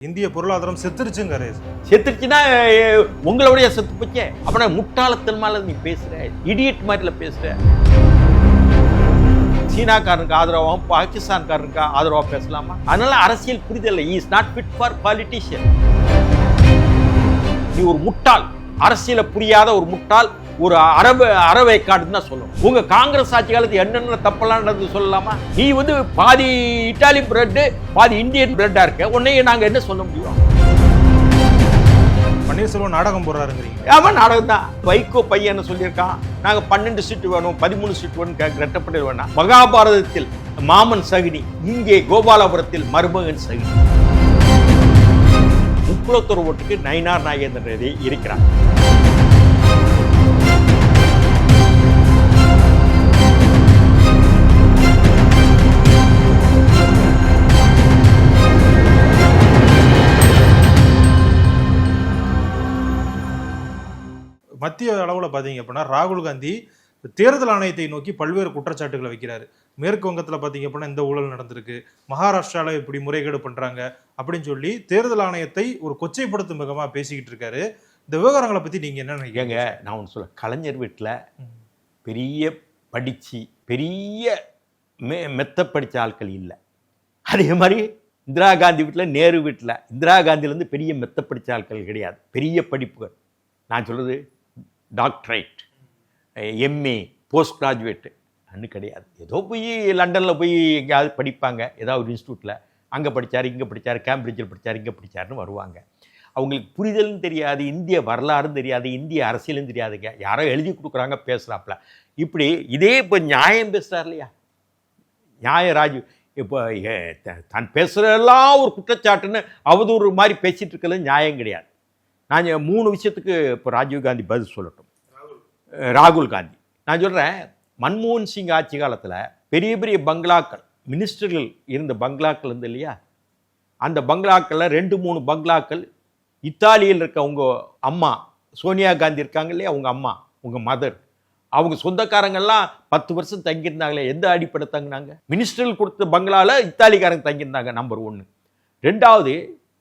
இந்திய பொருளாதாரம் செத்துருச்சுங்க செத்துருச்சுன்னா அஹ், உங்களுடைய செத்து போச்சே. அப்பனா முட்டாளத்தன்மால நீ பேசுற இடியட் மாதிரில பேசுற. சீனாக்காரனுக்கு ஆதரவாகவும் பாகிஸ்தான்காரனுக்கு ஆதரவா பேசலாமா? அதனால அரசியல் புரிதல் is not fit for politician நீ ஒரு முட்டாள். அரசியல புரியாத ஒரு முட்டாள் ஒரு அரபு அறவைக்காடுன்னு தான் சொல்லணும். உங்க காங்கிரஸ் ஆட்சி காலத்து என்னென்ன தப்பெல்லாம் நடந்து சொல்லலாமா? நீ வந்து பாதி இட்டாலி பிரெட் பாதி இந்தியன் பிரெட்டா இருக்க. உன்னையே நாங்க என்ன சொல்ல முடியும்? பன்னீர்செல்வம் நாடகம் போடுறாருங்கிறீங்க. ஆமா நாடகம் தான். வைகோ பையன் சொல்லியிருக்கான். நாங்க பன்னெண்டு சீட்டு வேணும் பதிமூணு சீட்டு வேணும் ரெட்டப்பட்டு வேணாம் மகாபாரதத்தில் மாமன் சகினி இங்கே கோபாலபுரத்தில் மருமகன் சகினி. முக்குளத்தூர் ஓட்டுக்கு நயினார் நாகேந்திர ரெட்டி இருக்கிறார். மத்திய அளவுல பாத்தீங்க அப்படின்னா ராகுல் காந்தி தேர்தல் ஆணையத்தை நோக்கி பல்வேறு குற்றச்சாட்டுகளை வைக்கிறாரு. மேற்கு வங்கத்துல பாத்தீங்க அப்படின்னா இந்த ஊழல் நடந்திருக்கு. மகாராஷ்டிரால இப்படி முறைகேடு பண்றாங்க அப்படின்னு சொல்லி தேர்தல் ஆணையத்தை ஒரு கொச்சைப்படுத்தும் விதமா பேசிக்கிட்டு இருக்காரு. இந்த விவகாரங்களை பத்தி நீங்க என்ன நினைக்கிறீங்க? நான் ஒன்று சொல்ல கலைஞர் வீட்டில் பெரிய படிச்சு பெரிய மெ மெத்த படித்த ஆட்கள் இல்லை. அதே மாதிரி இந்திரா காந்தி வீட்டில் நேரு வீட்டில் இந்திரா காந்தியிலேருந்து பெரிய மெத்த படித்த ஆட்கள் கிடையாது. பெரிய படிப்புகள். நான் சொல்கிறது டாக்டரேட் எம்ஏ போஸ்ட் கிராஜுவேட்டு அன்னு கிடையாது. ஏதோ போய் லண்டனில் போய் எங்கேயாவது படிப்பாங்க. ஏதாவது ஒரு இன்ஸ்டியூட்டில் அங்கே படித்தார் இங்கே படித்தார் கேம்பிரிட்ஜில் படித்தார் இங்கே படித்தாருன்னு வருவாங்க. அவங்களுக்கு புரிதலும் தெரியாது இந்திய வரலாறும் தெரியாது இந்திய அரசியலும் தெரியாதுங்க. யாரோ எழுதி கொடுக்குறாங்க பேசுகிறாப்புல இப்படி இதே இப்போ நியாயம் பேசுகிறார் இல்லையா? நியாய ராஜு இப்போ தான் பேசுகிறதெல்லாம் ஒரு குற்றச்சாட்டுன்னு அவதூறு மாதிரி பேசிகிட்டு இருக்கிறது நியாயம் கிடையாது. நான் மூணு விஷயத்துக்கு இப்போ ராஜீவ் காந்தி பதில் சொல்லட்டும். ராகுல் காந்தி. நான் சொல்கிறேன் மன்மோகன் சிங் ஆட்சி காலத்தில் பெரிய பெரிய பங்களாக்கள் மினிஸ்டர்கள் இருந்த பங்களாக்கள் இருந்து இல்லையா? அந்த பங்களாக்களில் ரெண்டு மூணு பங்களாக்கள் இத்தாலியில் இருக்க உங்கள் அம்மா சோனியா காந்தி இருக்காங்க இல்லையா? உங்கள் அம்மா உங்கள் மதர் அவங்க சொந்தக்காரங்கெல்லாம் பத்து வருஷம் தங்கியிருந்தாங்களே எந்த அடிப்படை தங்கினாங்க? மினிஸ்டர்கள் கொடுத்த பங்களாவில் இத்தாலிக்காரங்க தங்கியிருந்தாங்க நம்பர் ஒன்று ரெண்டாவது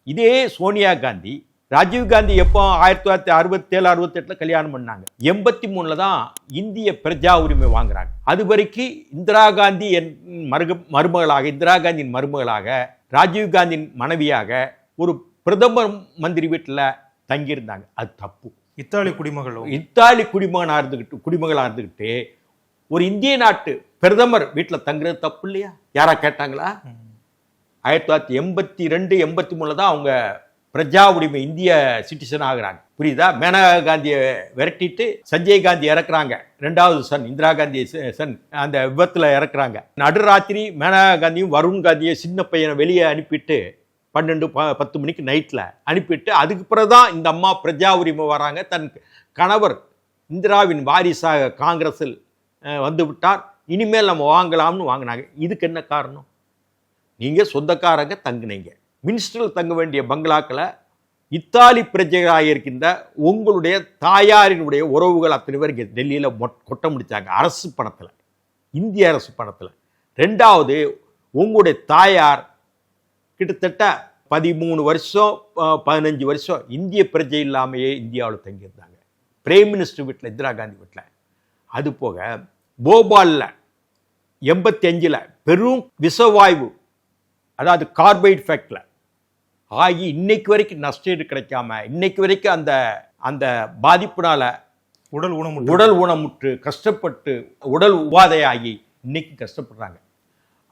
இதே சோனியா காந்தி ராஜீவ் காந்தி எப்போ ஆயிரத்தி தொள்ளாயிரத்தி அறுபத்தேழு அறுபத்தெட்டில் கல்யாணம் பண்ணாங்க? எண்பத்தி மூணில் தான் இந்திய பிரஜா உரிமை வாங்குறாங்க. அது வரைக்கும் இந்திரா காந்தி என் மருக மருமகளாக இந்திரா காந்தியின் மருமகளாக ராஜீவ் காந்தியின் மனைவியாக ஒரு பிரதமர் மந்திரி வீட்டில் தங்கியிருந்தாங்க. அது தப்பு. இத்தாலி குடிமகளும் இத்தாலி குடிமகனாக இருந்துக்கிட்டு குடிமகளாக இருந்துக்கிட்டு ஒரு இந்திய நாட்டு பிரதமர் வீட்டில் தங்குறது தப்பு இல்லையா? யாரா கேட்டாங்களா? ஆயிரத்தி தொள்ளாயிரத்தி எண்பத்தி ரெண்டு எண்பத்தி மூணில் தான் அவங்க பிரஜா உரிமை இந்திய சிட்டிசன் ஆகிறாங்க புரியுதா? மேனகா காந்தியை விரட்டிட்டு சஞ்சய் காந்தி இறக்குறாங்க. ரெண்டாவது சன் இந்திரா காந்தி சன் அந்த விபத்தில் இறக்குறாங்க. நடுராத்திரி மேனகா காந்தியும் வருண் காந்தியை சின்ன பையனை வெளியே அனுப்பிட்டு பன்னெண்டு ப பத்து மணிக்கு நைட்டில் அனுப்பிட்டு அதுக்கு பிறகு தான் இந்த அம்மா பிரஜா உரிமை வராங்க. தன் கணவர் இந்திராவின் வாரிசாக காங்கிரஸில் வந்து விட்டார். இனிமேல் நம்ம வாங்கலாம்னு வாங்கினாங்க. இதுக்கு என்ன காரணம்? நீங்கள் சொந்தக்காரங்க தங்குனீங்க. மினிஸ்டரில் தங்க வேண்டிய பங்களாக்களை இத்தாலி பிரஜைகளாக இருக்கின்ற உங்களுடைய தாயாரினுடைய உறவுகள் அத்தனை பேர் இங்கே டெல்லியில் கொட்ட முடித்தாங்க அரசு பணத்தில். இந்திய அரசு பணத்தில். ரெண்டாவது உங்களுடைய தாயார் கிட்டத்தட்ட பதிமூணு வருஷம் பதினஞ்சு வருஷம் இந்திய பிரஜை இல்லாமையே இந்தியாவில் தங்கியிருந்தாங்க. பிரேம் மினிஸ்டர் வீட்டில் இந்திரா காந்தி வீட்டில். அது போக போபாலில் எண்பத்தி அஞ்சில் பெரும் விஷவாயு அதாவது கார்பைட் ஃபேக்டில் ஆகி இன்னைக்கு வரைக்கும் நஷ்டஈடு கிடைக்காம இன்னைக்கு வரைக்கும் அந்த அந்த பாதிப்புனால உடல் ஊனம் உடல் ஊனமுற்று கஷ்டப்பட்டு உடல் உபாதையாகி இன்னைக்கு கஷ்டப்படுறாங்க.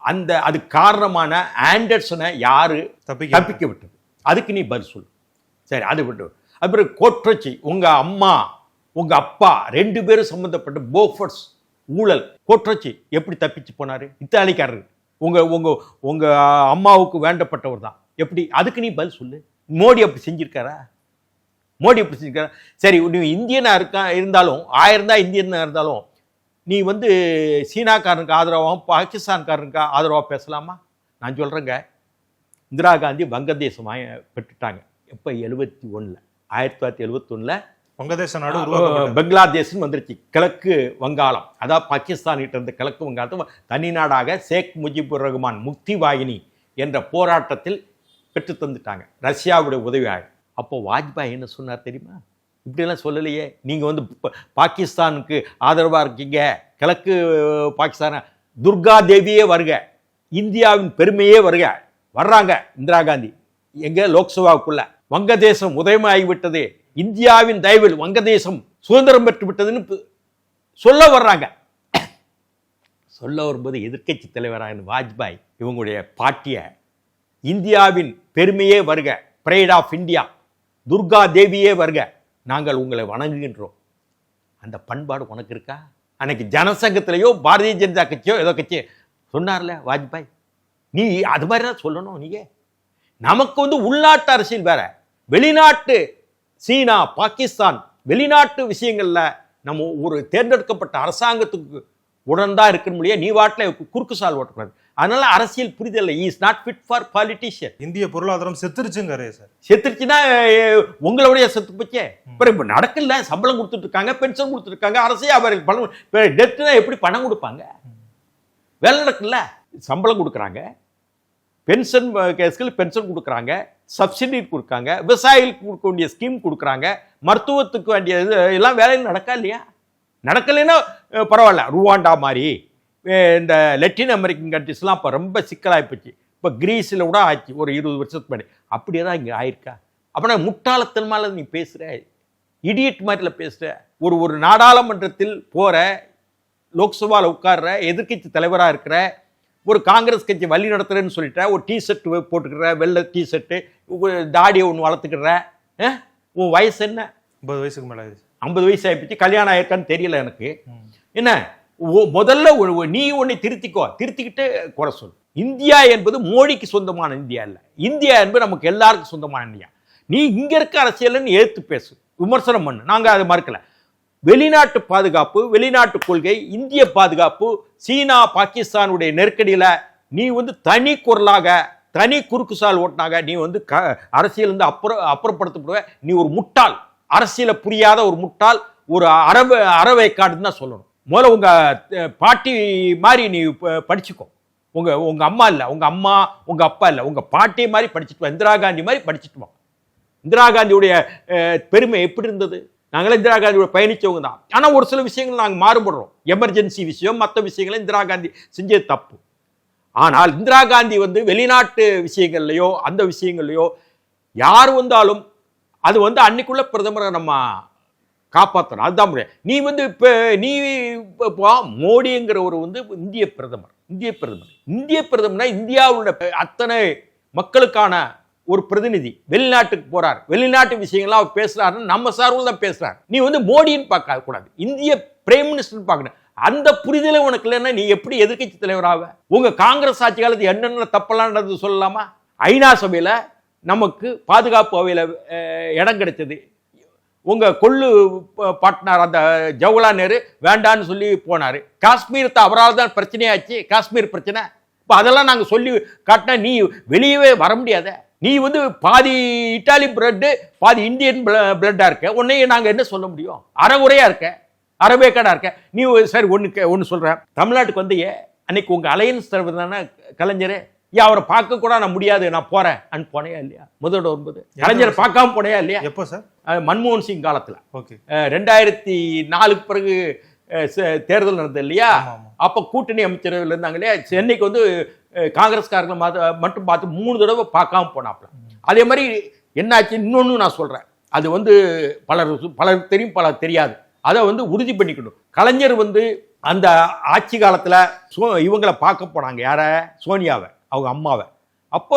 அந்த அது காரணமான ஆண்டர்சனை யாரு? தப்பிக்க தப்பிக்க விட்டது. அதுக்கு நீ பதில் சொல்லு. சரி அது விட்டு அப்புறம் கோட்ரச்சி உங்க அம்மா உங்க அப்பா ரெண்டு பேரும் சம்பந்தப்பட்ட போஃபர்ஸ் ஊழல் கோட்ரச்சி எப்படி தப்பிச்சு போனாரு? இத்தாலிக்காரர். உங்க உங்க உங்க அம்மாவுக்கு வேண்டப்பட்டவர் தான். எப்படி? அதுக்கு நீ பதில் சொல்லு. மோடி அப்படி செஞ்சிருக்காரா? மோடி எப்படி செஞ்சிருக்காரா? சரி நீ இந்தியனா இருக்கா? இருந்தாலும் ஆயிரம் தான் இந்தியனா இருந்தாலும் நீ வந்து சீனாக்காரனுக்கு ஆதரவாகவும் பாகிஸ்தான்காரனுக்கு ஆதரவாக பேசலாமா? நான் சொல்கிறேங்க இந்திரா காந்தி வங்கதேசம் வாங்கி- பெற்றுட்டாங்க. எப்போ? எழுபத்தி ஒன்றில் ஆயிரத்தி தொள்ளாயிரத்தி எழுபத்தொன்னில் வங்கதேச நாடு பங்களாதேஷ்னு வந்துருச்சு. கிழக்கு வங்காளம். அதாவது பாகிஸ்தான் கிட்ட இருந்த கிழக்கு வங்காளத்தை தனி நாடாக ஷேக் முஜிபுர் ரஹ்மான் முக்தி வாகினி என்ற போராட்டத்தில் பெற்று தந்துட்டாங்க ரஷ்யாவுடைய உதவியாக அப்போ வாஜ்பாய் என்ன சொன்னார் தெரியுமா? இப்படியெல்லாம் சொல்லலையே. நீங்கள் வந்து ப- பாகிஸ்தானுக்கு ஆதரவாக இருக்கீங்க. கிழக்கு பாகிஸ்தான துர்கா தேவியே வருக. இந்தியாவின் பெருமையே வருக. வர்றாங்க இந்திரா காந்தி. எங்கே? லோக்சபாவுக்குள்ள. வங்கதேசம் உதயமாகிவிட்டது. இந்தியாவின் தயவில் வங்கதேசம் சுதந்திரம் பெற்று விட்டதுன்னு சொல்ல வர்றாங்க. சொல்ல வரும்போது எதிர்க்கட்சி தலைவரான வாஜ்பாய் இவங்களுடைய பாட்டிய இந்தியாவின் பெருமையே வருக. பிரைட் ஆஃப் இந்தியா துர்கா தேவியே வருக. நாங்கள் உங்களை வணங்குகின்றோம். அந்த பண்பாடு உனக்கு இருக்கா? அன்னைக்கு ஜனசங்கத்திலேயோ பாரதிய ஜனதா கட்சியோ ஏதோ கட்சி சொன்னார்ல வாஜ்பாய். நீ அது மாதிரி தான் சொல்லணும் நீயே. நமக்கு வந்து உள்நாட்டு அரசியல் வேற. வெளிநாட்டு சீனா பாகிஸ்தான் வெளிநாட்டு விஷயங்களில் நம்ம ஒரு தேர்ந்தெடுக்கப்பட்ட அரசாங்கத்துக்கு உடன்தான் இருக்கணும் இருக்க முடியாது நீ வாட்டில் குறுக்கு சால் ஓட்டக்கூடாது. அதனால அரசியல் புரிதல் is not fit for politician இந்திய பொருளாதாரம் செத்துருச்சுங்கிறே சார். செத்துருச்சுன்னா உங்களுடைய செத்து போச்சே. அப்புறம் இப்போ நடக்கல சம்பளம் கொடுத்துட்டு இருக்காங்க பென்ஷன் கொடுத்துட்டு இருக்காங்க அரசே அவருக்கு பணம் டெத்துனா எப்படி பணம் கொடுப்பாங்க? வேலை நடக்குல்ல சம்பளம் கொடுக்குறாங்க பென்ஷன் கேஸ்கள் பென்ஷன் கொடுக்குறாங்க சப்சிடி கொடுக்குறாங்க விவசாயிகளுக்கு கொடுக்க வேண்டிய ஸ்கீம் கொடுக்குறாங்க மருத்துவத்துக்கு வேண்டிய இது எல்லாம் வேலையில் நடக்கா இல்லையா? நடக்கலைன்னா பரவாயில்ல ருவாண்டா மாதிரி இந்த லெட்டின் அமெரிக்கன் கண்ட்ரிஸ்லாம் இப்போ ரொம்ப சிக்கலாகி போச்சு. இப்போ கிரீஸில் கூட ஆச்சு ஒரு இருபது வருஷத்துக்கு முன்னாடி. அப்படியே தான் இங்கே ஆயிருக்கா? அப்படின்னா முட்டாளத்தனமால நீ பேசுகிற இடியட் மாதிரில பேசுகிற ஒரு ஒரு நாடாளுமன்றத்தில் போகிற லோக்சபாவில் உட்கார்ற எதிர்க்கட்சி தலைவராக இருக்கிற ஒரு காங்கிரஸ் கட்சி வழி நடத்துறேன்னு சொல்லிட்ட ஒரு டி ஷர்ட் போட்டுக்கிற வெள்ளை டி ஷர்ட்டு தாடியை ஒன்று வளர்த்துக்கிற உன் வயசு என்ன? ஐம்பது வயசுக்கு மேல ஐம்பது வயசு ஆயிடுச்சு கல்யாணம் ஆயிருக்கான்னு தெரியல எனக்கு. என்ன? முதல்ல நீ ஒன்னை திருத்திக்கோ. திருத்திக்கிட்டு குறை சொல் இந்தியா என்பது மோடிக்கு சொந்தமான இந்தியா இல்லை இந்தியா என்பது நமக்கு எல்லாருக்கும் சொந்தமான இந்தியா. நீ இங்க இருக்க அரசியல்னு ஏற்று பேசு. விமர்சனம் பண்ணு. நாங்க அதை மறுக்கல. வெளிநாட்டு பாதுகாப்பு வெளிநாட்டு கொள்கை இந்திய பாதுகாப்பு சீனா பாகிஸ்தானுடைய நெருக்கடியில நீ வந்து தனி குரலாக தனி குறுக்குசால் ஓட்டினாக நீ வந்து க அரசியல் வந்து அப்புறம் அப்புறப்படுத்தப்படுவ. நீ ஒரு முட்டாள். அரசியலை புரியாத ஒரு முட்டாள். ஒரு அறவ அறவைக்காடுன்னு தான் சொல்லணும். முதல்ல உங்கள் பாட்டி மாதிரி நீ ப- படிச்சுக்கோ. உங்கள் உங்கள் அம்மா இல்லை உங்கள் அம்மா உங்கள் அப்பா இல்லை உங்கள் பாட்டி மாதிரி படிச்சுட்டு வா இந்திரா காந்தி மாதிரி படிச்சுட்டு வா. இந்திரா காந்தியுடைய பெருமை எப்படி இருந்தது? நாங்களே இந்திரா காந்தியோட பயணித்தவங்க தான். ஆனால் ஒரு சில விஷயங்கள் நாங்கள் மாறுபடுறோம். எமர்ஜென்சி விஷயம் மற்ற விஷயங்களை இந்திரா காந்தி செஞ்சது தப்பு. ஆனால் இந்திரா காந்தி வந்து வெளிநாட்டு விஷயங்கள்லையோ அந்த விஷயங்கள்லையோ யார் வந்தாலும் அது வந்து அன்னைக்குள்ள பிரதமரை நம்ம காப்பாற்றணும் அதுதான் முடியாது நீ வந்து இப்போ நீ இப்போ மோடிங்கிற ஒரு வந்து இந்திய பிரதமர். இந்திய பிரதமர். இந்திய பிரதமர்னா இந்தியாவோட அத்தனை மக்களுக்கான ஒரு பிரதிநிதி. வெளிநாட்டுக்கு போறார். வெளிநாட்டு விஷயங்கள்லாம் அவர் பேசுறாருன்னு நம்ம சார்பில் தான் பேசுறாரு. நீ வந்து மோடின்னு பார்க்க கூடாது. இந்திய பிரைம் மினிஸ்டர் பார்க்கணும். அந்த புரிதலை உனக்கு இல்லைன்னா நீ எப்படி எதிர்கட்சி தலைவராக உங்க காங்கிரஸ் ஆட்சி காலத்து என்னென்ன தப்பெல்லாம் நடந்தது சொல்லலாமா? ஐநா சபையில நமக்கு பாதுகாப்பு அவையில் இடம் கிடைச்சது. உங்கள் கொள்ளு ப- பாட்னார் அந்த ஜவஹர்லால் நேரு வேண்டான்னு சொல்லி போனாரு. காஷ்மீர் தான் அவரால் தான் பிரச்சனையாச்சு காஷ்மீர் பிரச்சனை. இப்போ அதெல்லாம் நாங்கள் சொல்லி காட்டினா நீ வெளியவே வர முடியாத. நீ வந்து பாதி இட்டாலி பிளட்டு பாதி இந்தியன் பிளட்டாக இருக்க. உன்னையே நாங்கள் என்ன சொல்ல முடியும்? அறகுறையாக இருக்க. அறவேக்கடாக இருக்க. நீ சரி ஒன்று ஒன்று சொல்கிறேன் தமிழ்நாட்டுக்கு வந்தையே அன்னைக்கு உங்கள் அலையன்ஸ் தலைவர் தானே கலைஞரே? ஏன் அவரை பார்க்க கூட நான் முடியாது நான் போகிறேன் அன்னு போனையா இல்லையா? முதலோட ஒன்பது. கலைஞரை பார்க்காம போனையா இல்லையா? எப்போ சார்? மன்மோகன் சிங் காலத்தில். ஓகே. ரெண்டாயிரத்தி நாலுக்கு பிறகு தேர்தல் நடந்தது இல்லையா. அப்போ கூட்டணி அமைச்சரவையில் இருந்தாங்க இல்லையா சென்னைக்கு வந்து காங்கிரஸ்காரங்களை மட்டும் பார்த்து மூணு தடவை பார்க்காம போனாப்ல அதே மாதிரி என்னாச்சு? இன்னொன்று நான் சொல்கிறேன் அது வந்து பலர் பலருக்கு தெரியும் பலர் தெரியாது. அதை வந்து உறுதி பண்ணிக்கணும். கலைஞர் வந்து அந்த ஆட்சி காலத்தில் சோ இவங்களை பார்க்க போனாங்க. யார? சோனியாவை. அவங்க அம்மாவை. அப்போ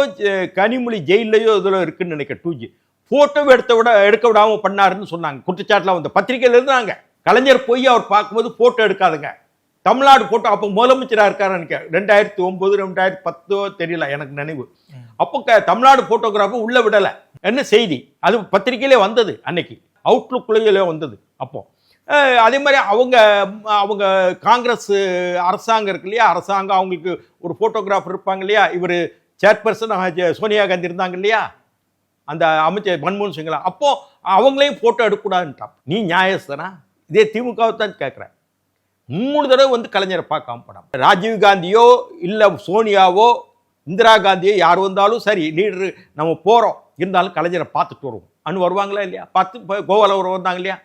கனிமொழி ஜெயிலையோ இதில் இருக்குன்னு நினைக்க டூ ஜி ஃபோட்டோவை எடுத்த விட எடுக்க விடாமல் பண்ணாருன்னு சொன்னாங்க. குற்றச்சாட்டில் வந்த பத்திரிக்கையில் இருந்தாங்க. கலைஞர் போய் அவர் பார்க்கும்போது ஃபோட்டோ எடுக்காதுங்க. தமிழ்நாடு போட்டோ அப்போ முதலமைச்சராக இருக்காரு நினைக்கிறேன். ரெண்டாயிரத்தி ஒன்பது ரெண்டாயிரத்தி பத்தோ தெரியல எனக்கு நினைவு. அப்போ க தமிழ்நாடு ஃபோட்டோகிராஃபர் உள்ளே விடலை. என்ன செய்தி? அது பத்திரிக்கையிலே வந்தது அன்னைக்கு. அவுட்லுக்குள்ளேயே வந்தது. அப்போது அதே மாதிரி அவங்க அவங்க காங்கிரஸ் அரசாங்கம் இருக்கு இல்லையா? அரசாங்கம் அவங்களுக்கு ஒரு ஃபோட்டோகிராஃபர் இருப்பாங்க இல்லையா? இவர் சேர்பர்சன் சோனியா காந்தி இருந்தாங்க இல்லையா? அந்த அமைச்சர் மன்மோகன் சிங்லாம் அப்போ அவங்களையும் ஃபோட்டோ எடுக்கக்கூடாதுன்ட்டான். நீ நியாயஸ்தானா இதே திமுகவை தான் கேட்குறேன். மூணு தடவை வந்து கலைஞரை பார்க்காம படம் ராஜீவ் காந்தியோ இல்லை சோனியாவோ இந்திரா காந்தியோ யார் வந்தாலும் சரி லீடரு நம்ம போகிறோம் இருந்தாலும் கலைஞரை பார்த்துட்டு வருவோம். அன்னு வருவாங்களா இல்லையா? பார்த்து இப்போ வந்தாங்க இல்லையா?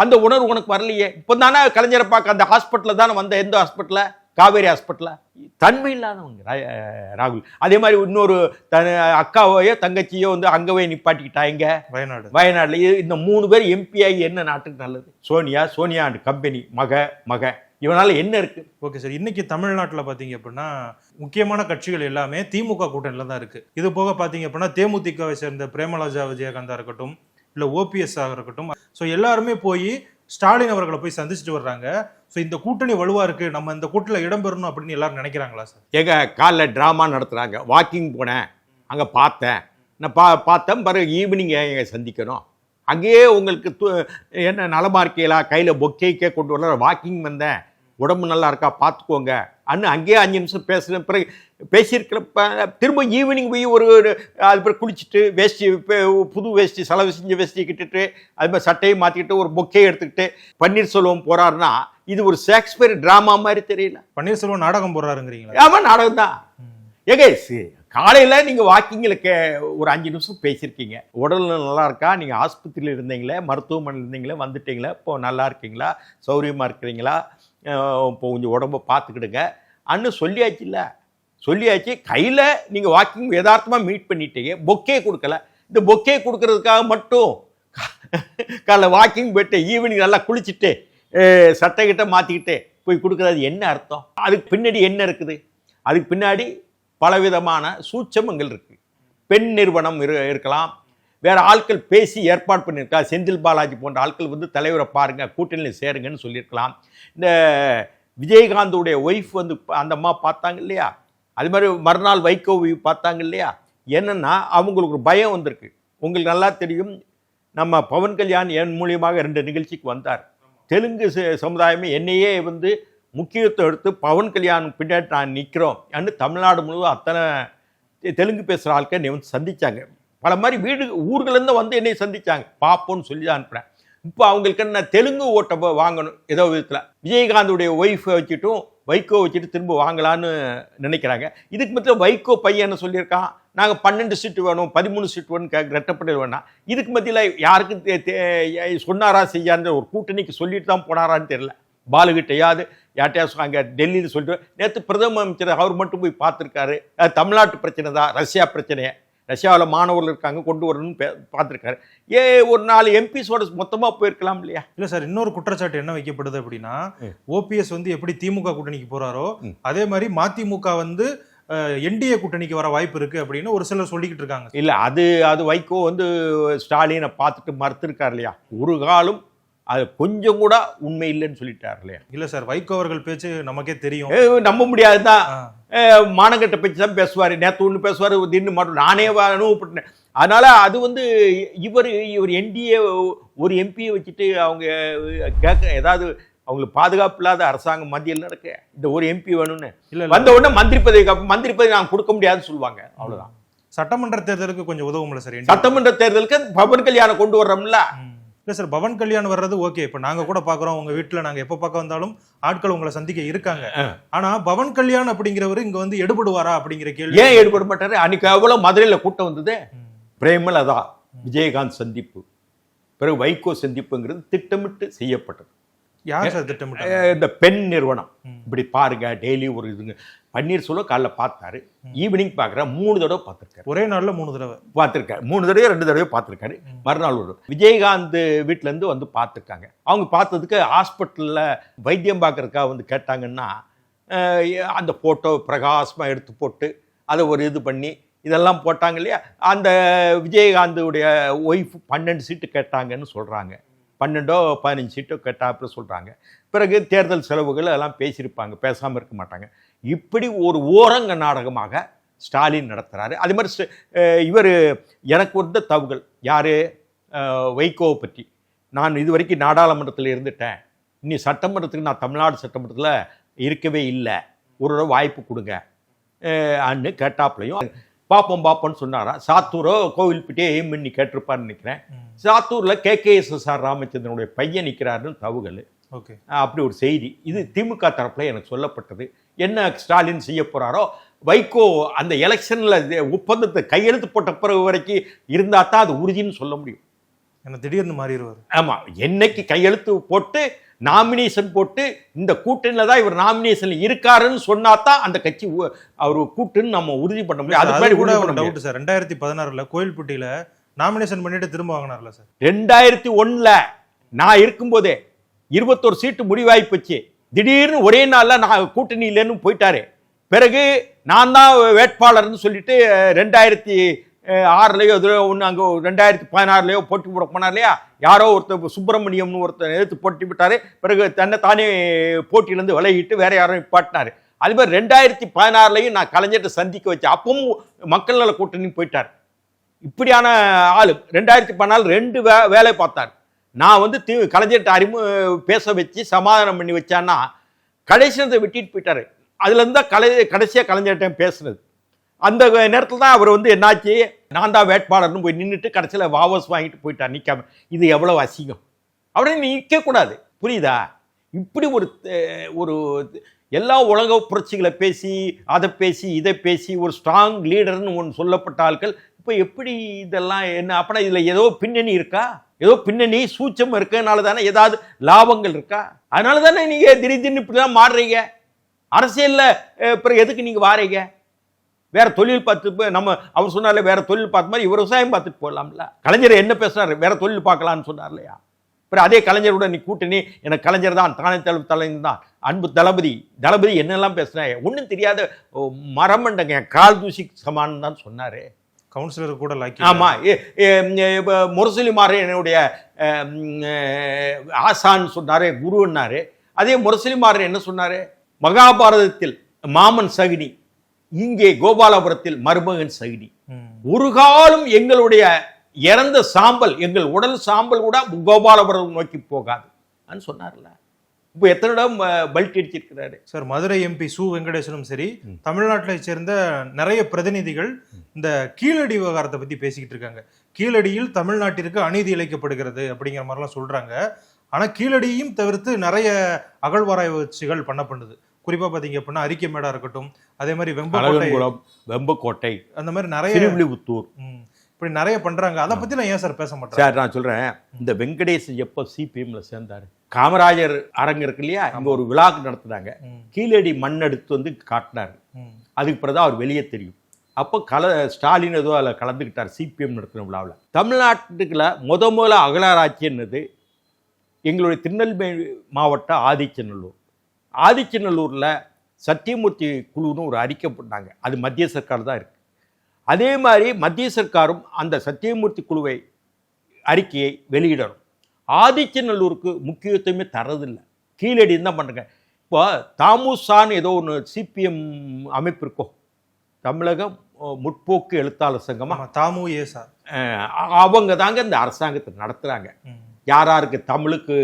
அந்த உணர்வு உனக்கு வரலையே. இப்போ தானே கலைஞரை பார்க்க அந்த ஹாஸ்பிட்டலில் தானே வந்த எந்த ஹாஸ்பிட்டலில் காவேரி ஹாஸ்பிட்டலில் தன்மை இல்லாதவங்க ரா- ராகுல். அதே மாதிரி இன்னொரு த அக்காவையோ தங்கச்சியோ வந்து அங்கவே நிப்பாட்டிக்கிட்டா எங்க? வயநாடு. வயநாடுல. இது- இந்த மூணு பேர் எம்பி ஆகி என்ன நாட்டுக்கு நல்லது? சோனியா சோனியா அண்ட் கம்பெனி மக மக. இவனால என்ன இருக்கு? ஓகே சார் இன்னைக்கு தமிழ்நாட்டில் பார்த்தீங்க அப்படின்னா முக்கியமான கட்சிகள் எல்லாமே திமுக கூட்டணியில் தான் இருக்கு. இது போக பார்த்தீங்க அப்படின்னா தேமுதிகவை சேர்ந்த பிரேமலாஜா விஜயகாந்தா இருக்கட்டும் இல்லை ஓபிஎஸ் ஆக இருக்கட்டும். ஸோ எல்லாருமே போய் ஸ்டாலின் அவர்களை போய் சந்திச்சுட்டு வர்றாங்க. ஸோ இந்த கூட்டணி வலுவாக இருக்குது நம்ம இந்த கூட்டணியில் இடம்பெறணும் அப்படின்னு எல்லாரும் நினைக்கிறாங்களா சார்? எங்க காலைல ட்ராமா நடத்துகிறாங்க வாக்கிங் போனேன். அங்கே பார்த்தேன். நான் பா பார்த்தேன். பிறகு ஈவினிங் எங்க சந்திக்கணும்? அங்கேயே உங்களுக்கு து- என்ன நலமா இருக்கீங்களா கையில் பொக்கேக்கே கொண்டு வரல. வாக்கிங் வந்தேன். உடம்பு நல்லா இருக்கா பார்த்துக்கோங்க. அண்ணு அங்கேயே அஞ்சு நிமிஷம் பேசுகிறேன் பிறகு பேசியிருக்கிறப்ப திரும்ப ஈவினிங் போய் ஒரு அது பிறகு குளிச்சுட்டு வேஷ்டி புது வேஷ்டி செலவு செஞ்ச வேஷ்டி கிட்டுட்டு அது மாதிரி சட்டையை மாற்றிக்கிட்டு ஒரு பொக்கே எடுத்துக்கிட்டு பன்னீர்செல்வம் போறாருன்னா இது ஒரு ஷேக்ஸ்பியர் ட்ராமா மாதிரி தெரியல. பன்னீர்செல்வம் நாடகம் போடுறாருங்கிறீங்களா? ஆமா நாடகம் தான். ஏங்க சி- காலையில நீங்க வாக்கிங்ல கே ஒரு அஞ்சு நிமிஷம் பேசியிருக்கீங்க. உடல் நல்லா இருக்கா? நீங்க ஆஸ்பத்திரியில் இருந்தீங்களே மருத்துவமனையில் இருந்தீங்களே வந்துட்டீங்களா இப்போ நல்லா இருக்கீங்களா? சௌரியமா இருக்கிறீங்களா? இப்போ கொஞ்சம் உடம்ப பார்த்துக்கிடுங்க. அன்னு சொல்லியாச்சு இல்லை சொல்லியாச்சு கையில் நீங்கள் வாக்கிங் யதார்த்தமாக மீட் பண்ணிட்டீங்க. பொக்கே கொடுக்கல. இந்த பொக்கே கொடுக்கறதுக்காக மட்டும் காலைல வாக்கிங் போயிட்டு ஈவினிங் நல்லா குளிச்சுட்டு சட்டைக்கிட்ட சட்டை மாற்றிக்கிட்டு போய் கொடுக்குறது என்ன அர்த்தம்? அதுக்கு பின்னாடி என்ன இருக்குது? அதுக்கு பின்னாடி பலவிதமான சூட்சமங்கள் இருக்குது பெண் நிறுவனம் இரு இருக்கலாம். வேற ஆட்கள் பேசி ஏற்பாடு பண்ணியிருக்கா செந்தில் பாலாஜி போன்ற ஆட்கள் வந்து தலைவரை பாருங்க கூட்டணியில் சேருங்கன்னு சொல்லியிருக்கலாம். இந்த விஜயகாந்தோடைய ஒய்ஃப் வந்து அந்த அம்மா பார்த்தாங்க இல்லையா? அது மாதிரி மறுநாள் வைகோவை பார்த்தாங்க இல்லையா? என்னன்னா அவங்களுக்கு ஒரு பயம் வந்திருக்கு. உங்களுக்கு நல்லா தெரியும் நம்ம பவன் கல்யாண் என் மூலியமாக ரெண்டு நிகழ்ச்சிக்கு வந்தார். தெலுங்கு சமுதாயமே என்னையே வந்து முக்கியத்துவம் எடுத்து பவன் கல்யாண் பின்னாடி நான் நிற்கிறோம் அப்படின்னு தமிழ்நாடு முழுவதும் அத்தனை தெலுங்கு பேசுகிற ஆட்கள் என்னை வந்து சந்திச்சாங்க. பல மாதிரி வீடு ஊர்கள்லேருந்து வந்து என்னை சந்திச்சாங்க. பார்ப்போம்னு சொல்லி தான் அனுப்புகிறேன் இப்போ அவங்களுக்கு என்ன தெலுங்கு ஓட்டை வாங்கணும் ஏதோ விதத்தில். விஜயகாந்துடைய ஒய்ஃபை வச்சுட்டும் வைகோ வச்சுட்டு திரும்ப வாங்கலான்னு நினைக்கிறாங்க. இதுக்கு மத்தியில் வைகோ பையன் சொல்லியிருக்கான்? நாங்கள் பன்னெண்டு சீட்டு வேணும் பதிமூணு சீட்டு வேணும் கேட்க ரெட்டப்படையில் வேணாம் இதுக்கு மத்தியில் யாருக்கும் சொன்னாரா செய்யான்ற ஒரு கூட்டணிக்கு சொல்லிட்டு தான் போனாரான்னு தெரியல. பாலுகிட்டையாவது யார்ட்டையாவது அங்கே டெல்லியில் சொல்லிட்டு நேற்று பிரதம அமைச்சர் அவர் மட்டும் போய் பார்த்துருக்காரு. தமிழ்நாட்டு பிரச்சனை தான் ரஷ்யா பிரச்சனையை. ரஷ்யாவில் மாணவர்கள் இருக்காங்க கொண்டு வரணும்னு பார்த்துருக்காரு. ஏ ஒரு நாலு எம்பிஸோட மொத்தமாக போயிருக்கலாம் இல்லையா? இல்ல சார் இன்னொரு குற்றச்சாட்டு என்ன வைக்கப்படுது அப்படின்னா. ஓபிஎஸ் வந்து எப்படி திமுக கூட்டணிக்கு போறாரோ ம். அதே மாதிரி மதிமுக வந்து என்டிஏ கூட்டணிக்கு வர வாய்ப்பு இருக்கு அப்படின்னு ஒரு சிலர் சொல்லிக்கிட்டு இருக்காங்க இல்லை அது அது வைகோ வந்து ஸ்டாலினை பார்த்துட்டு மறுத்திருக்கார் இல்லையா? ஒரு காலம் அது கொஞ்சம் கூட உண்மை இல்லைன்னு சொல்லிட்டார் இல்லையா? இல்ல சார் வைகோ அவர்கள் பேச்சு நமக்கே தெரியும். நம்ப முடியாது தான் மானங்கட்ட பேச்சு தான் பேசுவார். நேற்று ஒன்று பேசுவார் தின்னு மாட்டோம் நானே அனுபவப்பட்டேன் அதனால அது வந்து இவர் இவர் என்டிஏ ஒரு எம்பியை வச்சுட்டு அவங்க கேட்க ஏதாவது அவங்களுக்கு பாதுகாப்பு இல்லாத அரசாங்கம் மத்தியில் நடக்க இந்த ஒரு எம்பி வேணும்னு. இல்ல வந்த உடனே மந்திரி பதவி மந்திரி பதவி நாங்கள் கொடுக்க முடியாதுன்னு சொல்லுவாங்க. அவ்வளவுதான். சட்டமன்ற தேர்தலுக்கு கொஞ்சம் உதவும்ல சார்? சட்டமன்ற தேர்தலுக்கு பவன் கல்யாணம் கொண்டு வர்றோம்ல. இல்ல சார் பவன் கல்யாண் வர்றது ஓகே இப்ப நாங்க கூட பாக்குறோம் உங்க வீட்டுல நாங்க எப்ப பார்க்க வந்தாலும் ஆட்கள் உங்களை சந்திக்க இருக்காங்க. ஆ. ஆனா பவன் கல்யாண் அப்படிங்கிறவர் இங்க வந்து எடுபடுவாரா அப்படிங்கிற கேள்வி. ஏன் ஈடுபட மாட்டாரு அன்னைக்கு எவ்வளவு மதுரையில கூட்டம் வந்தது? ம். பிரேமலதா விஜயகாந்த் சந்திப்பு. பிறகு வைகோ சந்திப்புங்கிறது திட்டமிட்டு செய்யப்பட்டது. யார் சார் திட்டமிட்டாங்க? அஹ் இந்த பெண் நிறுவனம். இப்படி பாருங்க டெய்லி ஒரு இதுங்க. பன்னீர்செல்வம் காலைல பார்த்தாரு. ஈவினிங் பார்க்குற மூணு தடவை பார்த்துருக்காரு. ஒரே நாள்ல மூணு தடவை. பார்த்துருக்காரு. மூணு தடவை ரெண்டு தடவை பார்த்துருக்காரு. மறுநாள் ஒரு விஜயகாந்த் வீட்டிலேருந்து வந்து பார்த்துருக்காங்க. அவங்க பார்த்ததுக்கு ஹாஸ்பிட்டலில் வைத்தியம் பார்க்கறதுக்காக வந்து கேட்டாங்கன்னா அந்த ஃபோட்டோ பிரகாசமாக எடுத்து போட்டு அதை ஒரு இது பண்ணி இதெல்லாம் போட்டாங்க இல்லையா? அந்த விஜயகாந்துடைய ஒய்ஃப் பன்னெண்டு சீட்டு கேட்டாங்கன்னு சொல்கிறாங்க பன்னெண்டோ பதினஞ்சு சீட்டோ கட்டாப்பில் சொல்கிறாங்க பிறகு தேர்தல் செலவுகள் அதெல்லாம் பேசியிருப்பாங்க பேசாமல் இருக்க மாட்டாங்க. இப்படி ஒரு ஓரங்க நாடகமாக ஸ்டாலின் நடத்துகிறாரு அதே மாதிரி இவர் எனக்கு வந்த தவுகள். யார்? வைகோவை பற்றி. நான் இது வரைக்கும் நாடாளுமன்றத்தில் இருந்துட்டேன். இனி சட்டமன்றத்துக்கு நான் தமிழ்நாடு சட்டமன்றத்தில் இருக்கவே இல்லை. ஒரு வாய்ப்பு கொடுங்க. அன்னு கேட்டாப்புலையும் பார்ப்போம் பார்ப்போம்னு சொன்னாரா? சாத்தூரோ கோவில்பட்டியோ எய்ம் பண்ணி கேட்டிருப்பான்னு நினைக்கிறேன். ம். சாத்தூரில் கேகேஎஸ்எஸ்ஆர் ராமச்சந்திரனுடைய பையன் நிற்கிறாருன்னு தவுகள் ஓகே. அப்படி ஒரு செய்தி. இது திமுக தரப்புல எனக்கு சொல்லப்பட்டது. என்ன ஸ்டாலின் செய்ய போறாரோ? வைகோ அந்த எலெக்ஷன்ல ஒப்பந்தத்தை கையெழுத்து போட்ட பிறகு வரைக்கும் இருந்தா தான் அது உறுதின்னு சொல்ல முடியும். என்ன திடீர்னு மாறிடுவார். ஆமா என்னைக்கு கையெழுத்து போட்டு நாமினேஷன் போட்டு இந்த கூட்டணியில தான் இவர் நாமினேஷன்ல இருக்காருன்னு சொன்னா தான் அந்த கட்சி அவர் கூட்டுன்னு நம்ம உறுதி பண்ண முடியும். அதுக்கு அது முன்னாடி கூட ஒரு. Doubt sir. ரெண்டாயிரத்தி பதினாறுல கோயில்பட்டியில நாமினேஷன் பண்ணிட்டு திரும்ப வாங்கினார்ல சார். ரெண்டாயிரத்தி ஒண்ணுல நான் இருக்கும்போதே இருபத்தொரு சீட்டு முடிவாகி போச்சு. திடீர்னு ஒரே நாள்ல நான் கூட்டணி இல்லைன்னு போயிட்டாரு. பிறகு நான் தான் வேட்பாளர்னு சொல்லிட்டு ரெண்டாயிரத்தி ஆறுலையோ இதுல ஒன்று அங்கே ரெண்டாயிரத்தி பதினாறுலையோ போட்டி போட போனார் இல்லையா? யாரோ ஒருத்தர் சுப்பிரமணியம்னு ஒருத்தர் எதிர்த்து போட்டி விட்டார். பிறகு தன்னை தானே போட்டியிலேருந்து விலகிட்டு வேற யாரும் பாட்டினார் அது மாதிரி ரெண்டாயிரத்தி பதினாறுலையும் நான் கலைஞர்கிட்ட சந்திக்க வச்சேன் அப்பவும் மக்கள் நல கூட்டணி போயிட்டார். இப்படியான ஆள். ரெண்டாயிரத்தி பதினாலு ரெண்டு வே வேலை பார்த்தார். நான் வந்து தி கலைஞர்கிட்ட அறிமு பேச வச்சு சமாதானம் பண்ணி வச்சேன்னா கடைசியத்தை விட்டிட்டு போயிட்டார். அதுலேருந்து தான் கலை கடைசியாக கலைஞர்கிட்ட பேசுனது. அந்த நேரத்தில் தான் அவர் வந்து என்னாச்சு? நான் தான் வேட்பாளர்னு போய் நின்றுட்டு கடைசியில் வாபஸ் வாங்கிட்டு போயிட்டார் நிற்காம இது எவ்வளோ அசிங்கம்? அப்படின்னு நிற்கக்கூடாது புரியுதா? இப்படி ஒரு ஒரு எல்லா உலக புரட்சிகளை பேசி அதை பேசி இதை பேசி ஒரு ஸ்ட்ராங் லீடர்னு ஒன்று சொல்லப்பட்ட ஆட்கள் இப்போ எப்படி இதெல்லாம் என்ன? அப்படின்னா இதில் ஏதோ பின்னணி இருக்கா? ஏதோ பின்னணி சூச்சம் இருக்கனால தானே ஏதாவது லாபங்கள் இருக்கா? அதனால தானே நீங்கள் திடீர் திடீர்னு இப்படிலாம் மாறுறீங்க? அரசியலில் பிறகு எதுக்கு நீங்கள் வாரீங்க? வேற தொழில் பார்த்து நம்ம அவர் சொன்னார்ல வேற தொழில் பார்த்த மாதிரி இவர் விவசாயம் பார்த்துட்டு போடலாம்ல கலைஞர் என்ன பேசுறாரு? வேற தொழில் பார்க்கலாம்னு சொன்னார் இல்லையா அப்புறம் அதே கலைஞரோட நீ கூட்டணி எனக்கு கலைஞர் தான் தானே தலை தலைவர் தான். அன்பு தளபதி தளபதி என்னெல்லாம் பேசுனாங்க ஒன்றும் தெரியாத மரமண்டங்க கால் தூசி சமான் தான் சொன்னாரு. கவுன்சிலர் கூட லாக்கி ஆமா ஏ- ஏ- இப்ப முரசொலி மாற என்னுடைய ஆசான்னு சொன்னாரு குருன்னாரு. அதே முரசொலி மாறன் என்ன சொன்னாரு? மகாபாரதத்தில் மாமன் சகுனி. இங்கே கோபாலபுரத்தில் மருமகன் ம். ஒரு காலம் எங்களுடைய இறந்த சாம்பல் எங்கள் உடல் சாம்பல் கூட கோபாலபுரம் நோக்கி போகாது. சொன்னார்ல. இப்போ எத்தனை இடம் பல்ட் அடிச்சிருக்கிறாரு? சார் மதுரை எம்பி சு வெங்கடேசனும் சரி தமிழ்நாட்டை சேர்ந்த நிறைய பிரதிநிதிகள் இந்த கீழடி விவகாரத்தை பத்தி பேசிக்கிட்டு இருக்காங்க. கீழடியில் தமிழ்நாட்டிற்கு அநீதி இழைக்கப்படுகிறது அப்படிங்கிற மாதிரிலாம் சொல்றாங்க. ஆனா கீழடியும் தவிர்த்து நிறைய அகழ்வாராய்ச்சிகள் பண்ணப்படுது. குறிப்பா பாத்தீங்க அப்படின்னா அரிக்கமேடா இருக்கட்டும் அதே மாதிரி அழகன்குளம் வெம்பக்கோட்டை அந்த மாதிரி நிறைய ம், இப்படி நிறைய பண்றாங்க. அதை பத்திலாம் ஏன் சார் பேச மாட்டாங்க சார் நான் சொல்றேன் இந்த வெங்கடேசன் எப்போ சிபிஎம்ல சேர்ந்தாரு? காமராஜர் அரங்கு இருக்கு இல்லையா? இங்க ஒரு விழாக்கு நடத்துனாங்க. கீழடி மண் எடுத்து வந்து காட்டினாரு. அதுக்கு பிறகு அவர் வெளியே தெரியும். அப்போ கல ஸ்டாலின் ஏதோ அதில் கலந்துக்கிட்டார் சிபிஎம் நடத்தின விழாவில். தமிழ்நாட்டுக்குள்ள முத முதல்ல அகலாராய்ச்சி என்னது எங்களுடைய திருநெல்வேலி மாவட்டம் ஆதிச்சநல்லூர். ஆதிச்சநல்லூரில் சத்தியமூர்த்தி குழுன்னு ஒரு அறிக்கை போட்டாங்க அது மத்திய சர்க்கார் தான் இருக்கு. அதே மாதிரி மத்திய சர்க்காரும் அந்த சத்தியமூர்த்தி குழுவை அறிக்கையை வெளியிடணும். ஆதிச்சநல்லூருக்கு முக்கியத்துவமே தரதில்லை கீழடி தான் பண்ணுங்க இப்போ தாமுசான்னு ஏதோ ஒன்று சிபிஎம் அமைப்பு இருக்கோ தமிழக அஹ், முற்போக்கு எழுத்தாளர் சங்கமா? ஆமா, தாமு ஏசா. அஹ், அவங்க தாங்க இந்த அரசாங்கத்தை நடத்துகிறாங்க யார் யாருக்கு தமிழுக்கு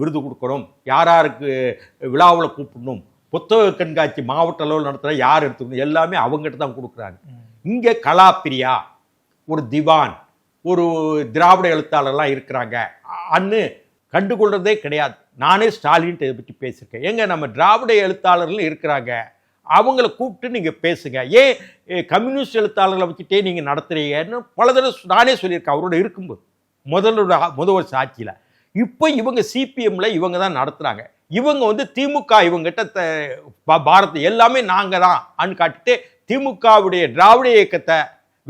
விருது கொடுக்கணும் யார் யாருக்கு விழாவில் கூப்பிடணும் புத்தக கண்காட்சி மாவட்ட அளவில் நடத்துகிற யார் எடுத்துக்கணும் எல்லாமே அவங்ககிட்ட தான் கொடுக்குறாங்க. இங்கே கலாப்பிரியா ஒரு திவான் ஒரு திராவிட எழுத்தாளர்லாம் இருக்கிறாங்க. அன்னு கண்டுகொள்றதே கிடையாது. நானே ஸ்டாலின்ட்டு இதை பற்றி பேசியிருக்கேன். ஏங்க நம்ம திராவிட எழுத்தாளர்கள் இருக்கிறாங்க. அவங்கள கூப்பிட்டு நீங்கள் பேசுங்க. ஏன் கம்யூனிஸ்ட் எழுத்தாளர்களை வச்சுட்டே நீங்கள் நடத்துறீங்கன்னு பல தடவை நானே சொல்லியிருக்கேன். அவரோட இருக்கும்போது. முதல்வரோட முதல்வர் சாட்சியில். இப்போ இவங்க சிபிஎம்ல இவங்க தான் நடத்துகிறாங்க இவங்க வந்து திமுக இவங்ககிட்ட பாரத் எல்லாமே நாங்கள் தான் அன்னு காட்டிட்டு திமுகவுடைய திராவிட இயக்கத்தை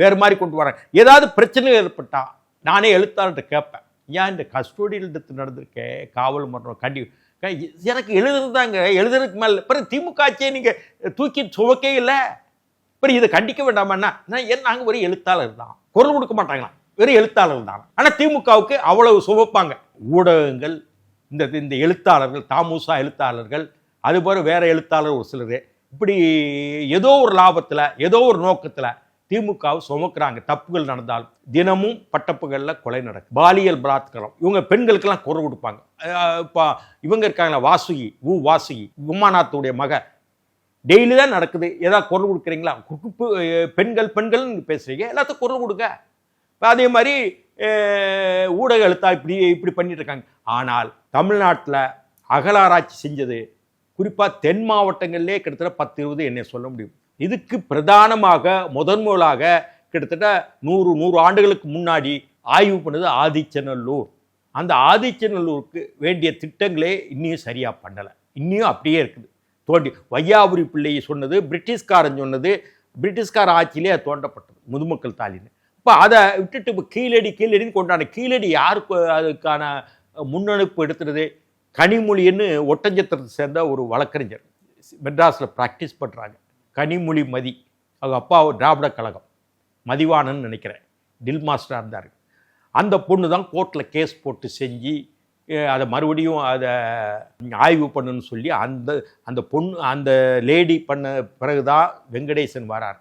வேறு மாதிரி கொண்டு வராங்க. ஏதாவது பிரச்சனை ஏற்பட்டா நானே எழுத்தாளர்கிட்ட கேட்பேன். ஏன் இந்த கஸ்டோடியில் எடுத்து நடந்திருக்கே காவல் மரணம் கண்டி எனக்கு எழுதுறது தாங்க. எழுதுறதுக்கு மேலே பிறகு திமுக ஆட்சியை நீங்கள் தூக்கி சுவக்கே இல்லை. பிறகு இதை கண்டிக்க வேண்டாமான்னா நான் ஏன் நாங்கள் ஒரு எழுத்தாளர் தான். குரல் கொடுக்க மாட்டாங்களாம். வெறும் எழுத்தாளர் தான். ஆனால் திமுகவுக்கு அவ்வளவு சுமப்பாங்க ஊடகங்கள் இந்த இந்த எழுத்தாளர்கள் தாமூசா எழுத்தாளர்கள் அதுபோல் வேற எழுத்தாளர் ஒரு சிலர். இப்படி ஏதோ ஒரு லாபத்தில் ஏதோ ஒரு நோக்கத்தில் திமுகவை சுமக்கிறாங்க. தப்புகள் நடந்தால் தினமும் பட்டப்புகளில் கொலை நடக்கும் பாலியல் பலாத்காரம். இவங்க பெண்களுக்கெல்லாம் குரல் கொடுப்பாங்க. இப்போ இவங்க இருக்காங்களா வாசுகி உ வாசுகி உமாநாத்துடைய மக. டெய்லி தான் நடக்குது. ஏதாவது குரல் கொடுக்குறீங்களா? குறுப்பு பெண்கள் பெண்கள் பேசுகிறீங்க எல்லாத்தையும் எல்லாத்துக்கும் குரல் கொடுங்க. அதே மாதிரி ஊடக எழுத்தா இப்படி இப்படி பண்ணிட்டு இருக்காங்க ஆனால் தமிழ்நாட்டில் அகலாராய்ச்சி செஞ்சது குறிப்பாக தென் மாவட்டங்களிலே கிட்டத்தட்ட பத்து இருபது என்னை சொல்ல முடியும். இதுக்கு பிரதானமாக முதன் முதலாக கிட்டத்தட்ட நூறு நூறு ஆண்டுகளுக்கு முன்னாடி ஆய்வு பண்ணது ஆதிச்சநல்லூர். அந்த ஆதிச்சநல்லூருக்கு வேண்டிய திட்டங்களே இன்னும் சரியாக பண்ணலை. இன்னும் அப்படியே இருக்குது. தோண்டி வையாபுரி பிள்ளையை சொன்னது பிரிட்டிஷ்காரன் சொன்னது பிரிட்டிஷ்கார ஆட்சியிலே அது தோண்டப்பட்டது முதுமக்கள் தாலின்னு இப்போ அதை விட்டுட்டு இப்போ கீழடி கீழடின்னு கொண்டாட கீழடி யாருக்கு அதுக்கான முன்னெடுப்பு எடுத்துறது? கனிமொழின்னு ஒட்டஞ்சத்திரத்தை சேர்ந்த ஒரு வழக்கறிஞர். மெட்ராஸில் ப்ராக்டிஸ் பண்ணுறாங்க கனிமொழி மதி. அவங்க அப்பா ஒரு திராவிட கழகம். மதிவானன்னு நினைக்கிறேன். டில் மாஸ்டராக இருந்தார். அந்த பொண்ணு தான் கோர்ட்டில் கேஸ் போட்டு செஞ்சு அதை மறுபடியும் அதை ஆய்வு பண்ணுன்னு சொல்லி அந்த அந்த பொண்ணு அந்த லேடி பண்ண பிறகு தான் வெங்கடேசன் வரார்.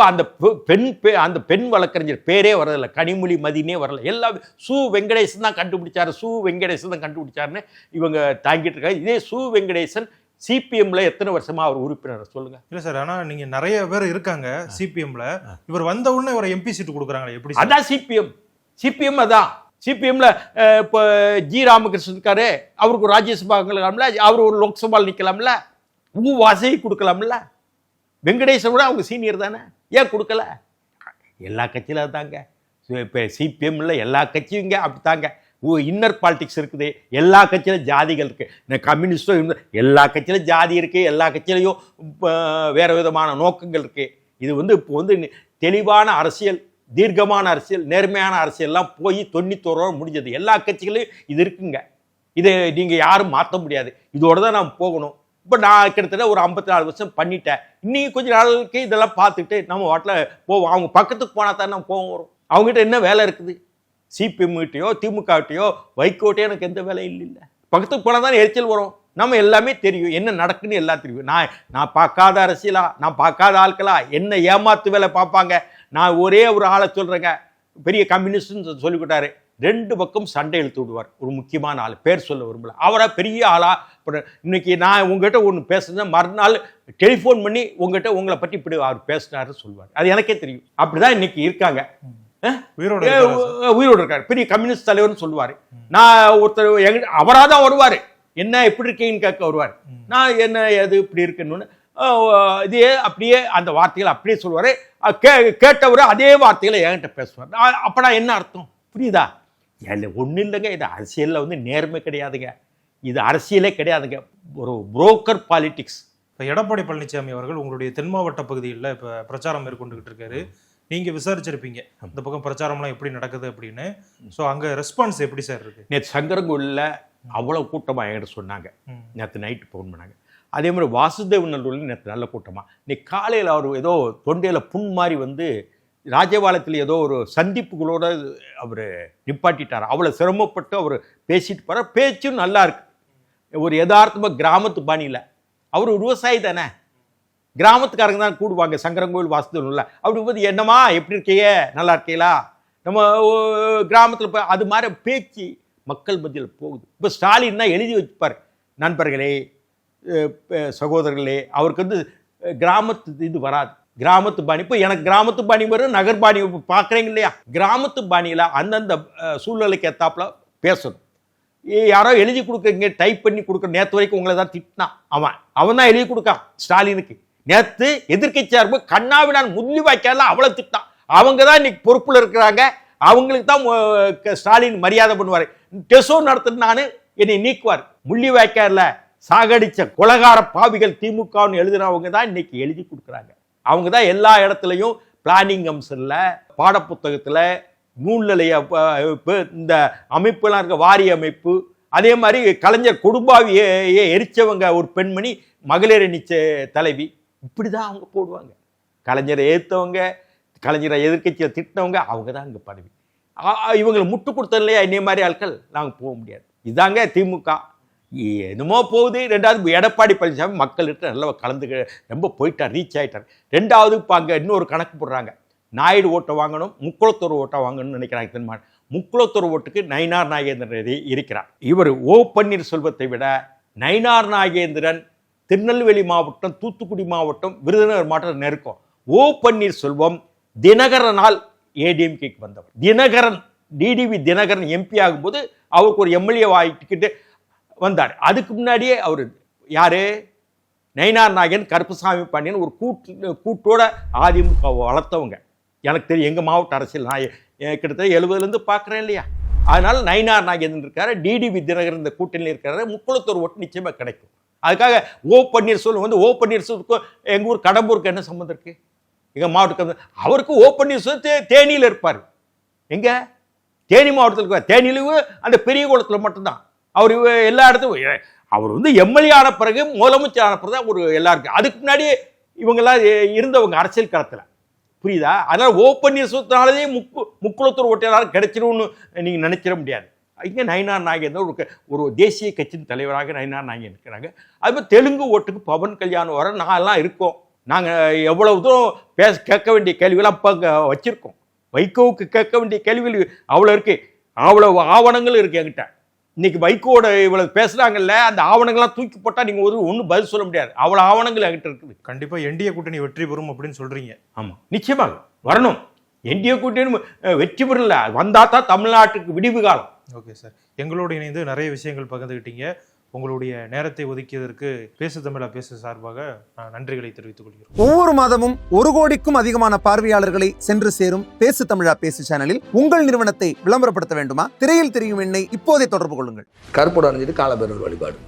இப்போ அந்த பெண் பே அந்த பெண் வழக்கறிஞர் பேரே வரதில்ல. கனிமொழி மதினே வரல. எல்லாம் சு வெங்கடேசன் தான் கண்டுபிடிச்சாரு. சு வெங்கடேசன் தான் கண்டுபிடிச்சாருன்னு இவங்க தாங்கிட்டு இருக்காங்க. இதே சு வெங்கடேசன் சிபிஎம்ல எத்தனை வருஷமா அவர் உறுப்பினர்? சொல்லுங்க. இல்ல சார் ஆனா நீங்க நிறைய பேர் இருக்காங்க சிபிஎம்ல. இவர் வந்த உடனே இவரை எம்பி சீட்டு கொடுக்குறாங்களே எப்படி? அதான் சிபிஎம். சிபிஎம் அதான். சிபிஎம்ல இப்போ ஜி ராமகிருஷ்ணன் இருக்காரு. அவருக்கு ஒரு ராஜ்யசபா இருக்கலாம்ல. அவர் ஒரு லோக்சபாவில் நிற்கலாம்ல ஊ வாசகி கொடுக்கலாம்ல. வெங்கடேசன் கூட அவங்க சீனியர் தானே. ஏன் கொடுக்கல? எல்லா கட்சியிலும் தாங்க இப்போ சிபிஎம்ல எல்லா கட்சியும் இங்கே அப்படித்தாங்க. இன்னர் பாலிடிக்ஸ் இருக்குது. எல்லா கட்சியிலும் ஜாதிகள் இருக்குது இந்த கம்யூனிஸ்டும் எல்லா கட்சியிலும் ஜாதி இருக்குது எல்லா கட்சியிலையும் இப்போ விதமான நோக்கங்கள் இருக்குது இது வந்து இப்போ வந்து தெளிவான அரசியல் தீர்க்கமான அரசியல் நேர்மையான அரசியல்லாம் போய் தொண்ணூத்தோரோட முடிஞ்சது. எல்லா கட்சிகளையும் இது இருக்குங்க. இதை நீங்கள் யாரும் மாற்ற முடியாது. இதோடு தான் நாம் போகணும். இப்போ நான் கிட்டத்தட்ட ஒரு ஐம்பத்தி நாலு வருஷம் பண்ணிட்டேன். இன்றைக்கி கொஞ்ச நாளுக்கு இதெல்லாம் பார்த்துட்டு நம்ம வாட்டில் போவோம். அவங்க பக்கத்துக்கு போனால் தான் நம்ம போவோம் வரும். அவங்ககிட்ட என்ன வேலை இருக்குது? சிபிஎம்கிட்டயோ திமுககிட்டயோ வைகோட்டையோ எனக்கு எந்த வேலையும் இல்லை பக்கத்துக்கு போனால் தான் எரிச்சல் வரும். நம்ம எல்லாமே தெரியும். என்ன நடக்குன்னு எல்லாம் தெரியும். நான் நான் பார்க்காத அரசியலா? நான் பார்க்காத ஆட்களா? என்ன ஏமாத்து வேலை பார்ப்பாங்க? நான் ஒரே ஒரு ஆளை சொல்கிறேங்க பெரிய கம்யூனிஸ்ட்னு சொல்லிவிட்டாரு ரெண்டு பக்கம் சண்டை இழுத்து விடுவார். ஒரு முக்கியமான ஆள். பேர் சொல்ல விரும்பல. அவரா பெரிய ஆளா? இப்ப இன்னைக்கு நான் உங்ககிட்ட ஒன்று பேசுனேன் மறுநாள் டெலிஃபோன் பண்ணி உங்ககிட்ட உங்களை பற்றி இப்படி அவர் பேசினாருன்னு சொல்லுவார். அது எனக்கே தெரியும். அப்படிதான் இன்னைக்கு இருக்காங்க? உயிரோட உயிரோடு இருக்காரு. பெரிய கம்யூனிஸ்ட் தலைவர்னு சொல்லுவாரு. நான் ஒருத்தர் எங்க அவராக தான் வருவார். என்ன எப்படி இருக்கீங்கன்னு கேட்க வருவார். நான் என்ன எது இப்படி இருக்குன்னு அஹ், இதே அப்படியே அந்த வார்த்தைகளை அப்படியே சொல்லுவார். கே கேட்டவர் அதே வார்த்தைகளை என்கிட்ட பேசுவார். நான் அப்படா என்ன அர்த்தம்? புரியுதா? ஒன்றும் இல்லைங்க இது அரசியலில் வந்து நேர்மை கிடையாதுங்க. இது அரசியலே கிடையாதுங்க. ஒரு புரோக்கர் பாலிடிக்ஸ் இப்ப எடப்பாடி பழனிசாமி அவர்கள் உங்களுடைய தென் மாவட்ட பகுதிகளில் இப்ப பிரச்சாரம் மேற்கொண்டுகிட்டு இருக்காரு. நீங்க விசாரிச்சிருப்பீங்க இந்த பக்கம் பிரச்சாரம்லாம் எப்படி நடக்குது அப்படின்னு. சோ அங்க ரெஸ்பான்ஸ் எப்படி சார் இருக்கு? நேற்று சங்கரங்கோயிலில் அவ்வளோ கூட்டமாக என்கிட்ட சொன்னாங்க. நேற்று நைட்டு ஃபோன் பண்ணாங்க. அதே மாதிரி வாசுதேவ் நல்லூரில் நேற்று நல்ல கூட்டமாக இன்னைக்கு காலையில் அவர் ஏதோ தொண்டையில் புண் மாதிரி வந்து ராஜபாலத்தில் ஏதோ ஒரு சந்திப்புகளோடு அவர் நிப்பாட்டிட்டார். அவ்வளோ சிரமப்பட்டு அவர் பேசிட்டு போகிற பேச்சும் நல்லா இருக்கு. ஒரு யதார்த்தமாக கிராமத்து பாணியில். அவர் ஒரு விவசாயி தானே. கிராமத்துக்காரங்க தான் கூடுவாங்க. சங்கரங்கோயில் இல்லை அப்படி போது என்னம்மா எப்படி இருக்கீங்க? நல்லா இருக்கீங்களா? நம்ம கிராமத்தில் போய் அது மாதிரி பேச்சு மக்கள் மத்தியில் போகுது. இப்போ ஸ்டாலின் தான் எழுதி வச்சுப்பார். நண்பர்களே சகோதரர்களே அவருக்கு வந்து கிராமத்து இது வராது. கிராமத்து பாணி. இப்போ எனக்கு கிராமத்து பாணி வரும் நகர் பாணி பார்க்குறீங்க இல்லையா? கிராமத்து பாணியில் அந்தந்த சூழ்நிலைக்கு ஏற்றாப்புல பேசணும். யாரோ எழுதி கொடுக்குறீங்க டைப் பண்ணி கொடுக்குற நேற்று வரைக்கும் உங்களை தான் திட்டினான் அவன். அவன் தான் எழுதி கொடுக்கான் ஸ்டாலினுக்கு. நேற்று எதிர்க்கட்சியா இருக்கும் கண்ணாவினான் முதலி வாய்க்கால அவ்வளோ திட்டான் அவங்க தான் இன்னைக்கு பொறுப்பில் இருக்கிறாங்க. அவங்களுக்கு தான் க- ஸ்டாலின் மரியாதை பண்ணுவார். டெசோ நடத்துட்டு நான் என்னை நீக்குவார். முள்ளி வாய்க்கால சாகடிச்ச கொலகார பாவிகள் திமுகன்னு எழுதுனவங்க தான் இன்னைக்கு எழுதி கொடுக்குறாங்க. அவங்க தான் எல்லா இடத்துலையும் பிளானிங் அம்சம்ல பாடப்புத்தகத்தில் நூல்நிலைய இந்த அமைப்புலாம் இருக்க வாரிய அமைப்பு அதே மாதிரி கலைஞர் கொடும்பாவியை எரிச்சவங்க ஒரு பெண்மணி மகளிர் நிச்ச தலைவி இப்படி தான் அவங்க போடுவாங்க. கலைஞரை ஏற்றவங்க கலைஞரை எதிர்க்கட்சியை திட்டினவங்க அவங்க தான் இங்கே பதவி இவங்களை முட்டு கொடுத்தது இல்லையா? என்னைய மாதிரி ஆட்கள் நாங்கள் போக முடியாது. இதாங்க திமுக. என்னமோ போகுது. ரெண்டாவது எடப்பாடி பழனிசாமி மக்கள்கிட்ட நல்லா கலந்து ரொம்ப போயிட்டார் ரீச் ஆயிட்டார். ரெண்டாவது இப்போ அங்கே இன்னொரு கணக்கு போடுறாங்க. நாயுடு ஓட்டை வாங்கணும் முக்குளத்தூர் ஓட்டை வாங்கணும்னு நினைக்கிறாங்க தென்மா முக்குளத்தூர் ஓட்டுக்கு நயினார் நாகேந்திரன் இருக்கிறார். இவர் ஓ பன்னீர்செல்வத்தை விட நயினார் நாகேந்திரன் திருநெல்வேலி மாவட்டம் தூத்துக்குடி மாவட்டம் விருதுநகர் மாவட்டம் நெருக்கம். ஓ பன்னீர்செல்வம் தினகரனால் ஏடிஎம்கேக்கு வந்தவர். தினகரன் டிடிவி தினகரன் எம்பி ஆகும்போது அவருக்கு ஒரு எம்எல்ஏ டிக்கெட்டு வந்தார். அதுக்கு முன்னாடியே அவர் யார்? நயினார் நாயகன் கருப்புசாமி பாண்டியன் ஒரு கூட்டு கூட்டோட அதிமுக வளர்த்தவங்க. எனக்கு தெரியும் எங்கள் மாவட்ட அரசியல் நான் கிட்டத்தட்ட எழுபதுலேருந்து பார்க்குறேன் இல்லையா? அதனால் நயினார் நாகேந்திரன் இருக்காரு டிடிவி தினகரன் இந்த கூட்டணியில் இருக்கிறார் முக்குளத்தூர் ஓட்டு நிச்சயமாக கிடைக்கும். அதுக்காக ஓ பன்னீர்செல்வம் வந்து ஓ பன்னீர்செல்வத்துக்கும் எங்கள் ஊர் கடம்பூருக்கு என்ன சம்மந்தம் இருக்கு? எங்கள் மாவட்டத்துக்கு அவருக்கு ஓ பன்னீர்செல்வம் தே தேனியில் இருப்பார். எங்கே? தேனி மாவட்டத்தில் இருக்கார் தேனியிலும் அந்த பெரிய குளத்தில் மட்டும்தான். அவர் எல்லா இடத்துக்கும் அவர் வந்து எம்எல்ஏ ஆன பிறகு முதலமைச்சர் ஆன பிறகு தான் ஒரு எல்லாருக்கும். அதுக்கு முன்னாடியே இவங்கெல்லாம் இருந்தவங்க அரசியல் களத்தில். புரியுதா? அதனால் ஓ பன்னீர்செல்வத்தினாலே முக்கு முக்குளத்தூர் ஒட்டையாளர் எல்லாரும் கிடைச்சிரும்னு நீங்கள் நினைச்சிட முடியாது. இங்கே நயினார் நாகேந்திரன் ஒரு ஒரு தேசிய கட்சியின் தலைவராக நயினார் நாயகன் இருக்கிறாங்க. அது மாதிரி தெலுங்கு ஓட்டுக்கு பவன் கல்யாணம் வர நாங்கெல்லாம் இருக்கோம். நாங்கள் எவ்வளவு தூரம் பேச கேட்க வேண்டிய கேள்விகளாம் இப்போ வச்சுருக்கோம். வைகோவுக்கு கேட்க வேண்டிய கேள்விகள் அவ்வளோ இருக்குது அவ்வளோ ஆவணங்களும் இருக்குது என்கிட்ட. இன்னைக்கு வைகோட இவ்வளவு பேசுறாங்கல்ல அந்த ஆவணங்கள்லாம் தூக்கி போட்டால் நீங்கள் ஒரு ஒன்றும் பதில் சொல்ல முடியாது. அவ்வளோ ஆவணங்கள் என்கிட்ட இருக்குது. கண்டிப்பா என்டிஏ கூட்டணி வெற்றி பெறும் அப்படின்னு சொல்றீங்க. ஆமாம் நிச்சயமாக. வரணும். என்டிஏ கூட்டணி வெற்றி பெறல. வந்தா தான் தமிழ்நாட்டுக்கு விடிவு காலம். Okay sir. எங்களோடு இணைந்து நிறைய விஷயங்கள் பகிர்ந்துக்கிட்டீங்க உங்களுடைய நேரத்தை ஒதுக்கியதற்கு பேசு தமிழா பேசு சார்பாக நான் நன்றிகளை தெரிவித்துக் கொள்கிறோம். ஒவ்வொரு மாதமும் ஒரு கோடிக்கும் அதிகமான பார்வையாளர்களை சென்று சேரும் பேசு தமிழா பேசு சேனலில் உங்கள் நிறுவனத்தை விளம்பரப்படுத்த வேண்டுமா? திரையில் தெரியும் எண்ணை இப்போதே தொடர்பு கொள்ளுங்கள். கருப்போட அணிஞ்சிட்டு காலபேரர் வழிபாடு.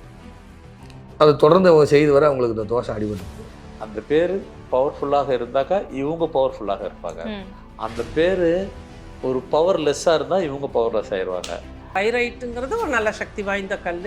அதை தொடர்ந்து அவங்க செய்து வர அவங்களுக்கு இந்த தோஷம் அடிபட்டு. அந்த பேர் பவர்ஃபுல்லாக இருந்தாக்கா இவங்க பவர்ஃபுல்லாக இருப்பாங்க. அந்த பேர் ஒரு பவர்லெஸ்ஸாக இருந்தால் இவங்க பவர்லெஸ் ஆயிடுவாங்க பைரைட்டுங்கிறது ஒரு நல்ல சக்தி வாய்ந்த கல்